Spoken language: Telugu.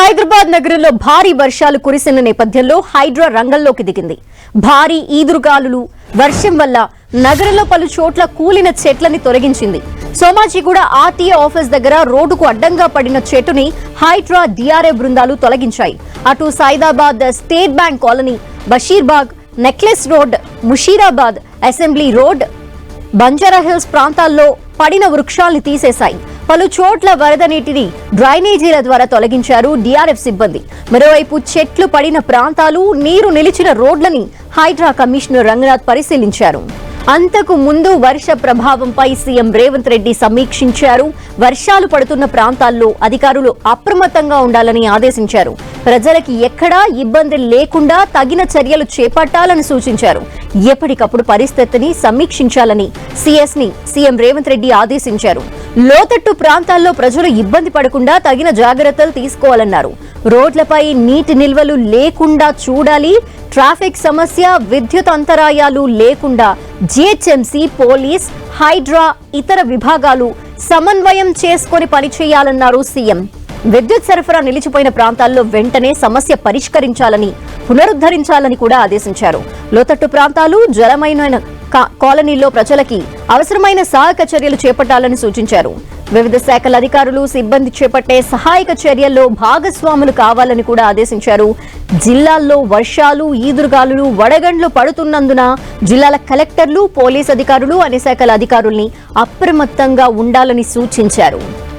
హైదరాబాద్ నగరంలో భారీ వర్షాలు కురిసిన నేపథ్యంలో హైడ్రా రంగంలోకి దిగింది. భారీ ఈదురుగాలులు వర్షం వల్ల నగరంలో పలు చోట్ల కూలిన చెట్లని తొలగించింది. సోమాజిగూడ ఆర్టీఏ ఆఫీస్ దగ్గర రోడ్డుకు అడ్డంగా పడిన చెట్టుని హైడ్రా డిఆర్ఏ బృందాలు తొలగించాయి. అటు Saidabad state bank colony Basheerbagh necklace road Musheerabad assembly road Banjara hills ప్రాంతాల్లో పడిన వృక్షాల్ని తీసేశాయి. పలు చోట్ల వరద నీటిని డ్రైనేజీల ద్వారా తొలగించారు డిఆర్ఎఫ్ సిబ్బంది. మరోవైపు చెట్లు పడిన ప్రాంతాలు నీరు నిలిచిన రోడ్లని హైడ్రా కమిషనర్ రంగనాథ్ పరిశీలించారు. అంతకు ముందు వర్ష ప్రభావంపై సీఎం రేవంత్ రెడ్డి సమీక్షించారు. వర్షాలు పడుతున్న ప్రాంతాల్లో అధికారులు అప్రమత్తంగా ఉండాలని ఆదేశించారు. ప్రజలకి ఎక్కడా ఇబ్బంది లేకుండా తగిన చర్యలు చేపట్టాలని సూచించారు. ఎప్పటికప్పుడు పరిస్థితిని సమీక్షించాలని సిఎస్ని సీఎం రేవంత్ రెడ్డి ఆదేశించారు. లోతట్టు ప్రాంతాల్లో ప్రజలు ఇబ్బంది పడకుండా తగిన జాగ్రత్తలు తీసుకోవాలన్నారు. రోడ్లపై నీటి నిల్వలు లేకుండా చూడాలి ట్రాఫిక్ సమస్య విద్యుత్ అంతరాయాలు లేకుండా జిహెచ్ఎంసీ పోలీస్ హైడ్రా ఇతర విభాగాలు సమన్వయం చేసుకొని పనిచేయాలన్నారు సీఎం. విద్యుత్ సరఫరా నిలిచిపోయిన ప్రాంతాల్లో వెంటనే సమస్య పరిష్కరించాలని పునరుద్ధరించాలని కూడా ఆదేశించారు. లోతట్టు ప్రాంతాలు జలమైన కాలనీల్లో ప్రజలకి అవసరమైన సహాయక చర్యలు చేపట్టాలని సూచించారు. వివిధ శాఖల అధికారులు సిబ్బంది చేపట్టే సహాయక చర్యల్లో భాగస్వాములు కావాలని కూడా ఆదేశించారు. జిల్లాల్లో వర్షాలు ఈదురుగాలులు వడగండ్లు పడుతున్నందున జిల్లాల కలెక్టర్లు పోలీస్ అధికారులు అనే శాఖల అధికారుల్ని అప్రమత్తంగా ఉండాలని సూచించారు.